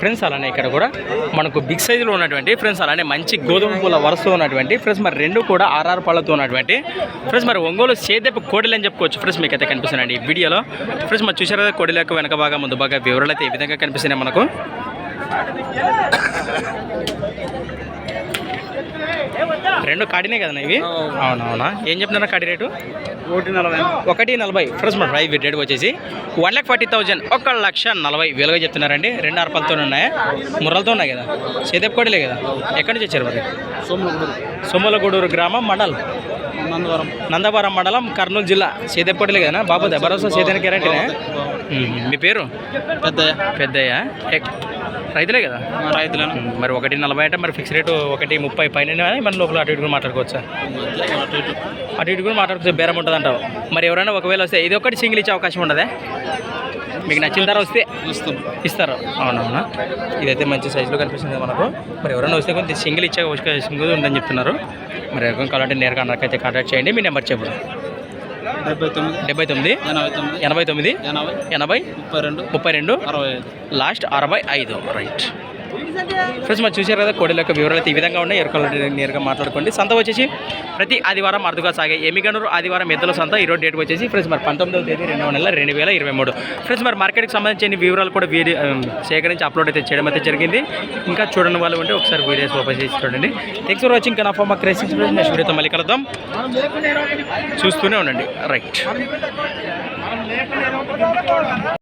Friends అలానే ఇక్కడ కూడా మనకు బిగ్ సైజులో ఉన్నటువంటి ఫ్రెండ్స్ అలానే మంచి గోధుమ పూల వరుసలో ఉన్నటువంటి ఫ్రెండ్స్ మరి రెండు కూడా ఆర్ఆర్ పళ్ళతో ఉన్నటువంటి ఫ్రెండ్స్ మరి ఒంగోలు సేదెపు కోడలు అని చెప్పుకోవచ్చు. ఫ్రెండ్స్ మీకు అయితే కనిపిస్తున్నాయండి ఈ వీడియోలో. ఫ్రెండ్స్ మరి చూసారా కదా యొక్క వెనక బాగా ముందు బాగా వివరాలు అయితే ఈ విధంగా కనిపిస్తున్నాయి మనకు? రెండు కాడినే కదా ఇవి? అవునవునా? ఏం చెప్తున్నా కాడి రేటు? ఒకటి నలభై. ఒకటి నలభై. ఫ్రెండ్స్ మన ప్రైస్ రేట్ వచ్చేసి వన్ ల్యాక్ ఫార్టీ థౌజండ్. ఒక లక్ష నలభై వేలుగా చెప్తున్నారండి. రెండు అరపలతో ఉన్నాయా. ముర్రలతో ఉన్నాయి కదా? సేదెప్ కోడిలే కదా? ఎక్కడి నుంచి వచ్చారు మరి? సోమలగూడు సోమలగూడూరు గ్రామం మండల్? నందవరం. నందవరం మండలం కర్నూలు జిల్లా. సేదెప్ కోడిలే కదా? బాబు భరోసా సేదెన గ్యారంటీనే మీ పేరు? పెద్దయ్య. పెద్దయ్య. రైతులే కదా? రైతులను. మరి ఒకటి నలభై అంటే మరి ఫిక్స్ రేటు ఒకటి ముప్పై పైన మన లోపల అటు ఇటు కూడా మాట్లాడుకోవచ్చా? అటు ఇటు కూడా మాట్లాడుతూ బేరం ఉంటుంది అంటావు మరి ఎవరైనా ఒకవేళ వస్తే ఇది ఒకటి సింగిల్ ఇచ్చే అవకాశం ఉండదా? మీకు నచ్చిన ధర వస్తే? ఇస్తాం ఇస్తారు? అవునవునా. ఇదైతే మంచి సైజులో కనిపిస్తుంది మనకు. మరి ఎవరైనా వస్తే కొంచెం సింగిల్ ఇచ్చే అవకాశం ఉందని చెప్తున్నారు. మరి ఎవరికైనా కావాలంటే నేరుగా నాకైతే కాంటాక్ట్ చేయండి. మీ నెంబర్ చెప్పండి డెబ్బై తొమ్మిది. డెబ్బై తొమ్మిది. ఎనభై తొమ్మిది. ఎనభై తొమ్మిది. ఎనభై. ఎనభై ముప్పై రెండు. ముప్పై రెండు. లాస్ట్ అరవై ఐదు. రైట్. ఫ్రెండ్స్ మనం చూసారు కదా కోడెల యొక్క వివరాలు అయితే ఈ విధంగా ఉన్నాయి. ఎరుకల నేరుగా మాట్లాడుకోండి. సంత వచ్చేసి ప్రతి ఆదివారం అరుదుగా సాగే ఎమిగనూరు ఆదివారం ఎద్దుల సంత ఈరోజు డేట్ వచ్చేసి ఫ్రెండ్స్ మరి పంతొమ్మిదవ తేదీ రెండవ నెల రెండు వేల ఇరవై మూడు. ఫ్రెండ్స్ మరి మార్కెట్కి సంబంధించిన వివరాలు కూడా వీడియో సేకరించి అప్లోడ్ అయితే చేయడం అయితే జరిగింది. ఇంకా చూడని వాళ్ళు ఉంటే ఒకసారి వీడియోస్ ఓపెన్ చేసి చూడండి. థ్యాంక్స్ ఫర్ వాచింగ్ కనా మా క్రేసిస్ నెక్స్ట్ వీడియోతో మళ్ళీ కలుద్దాం. చూస్తూనే ఉండండి. రైట్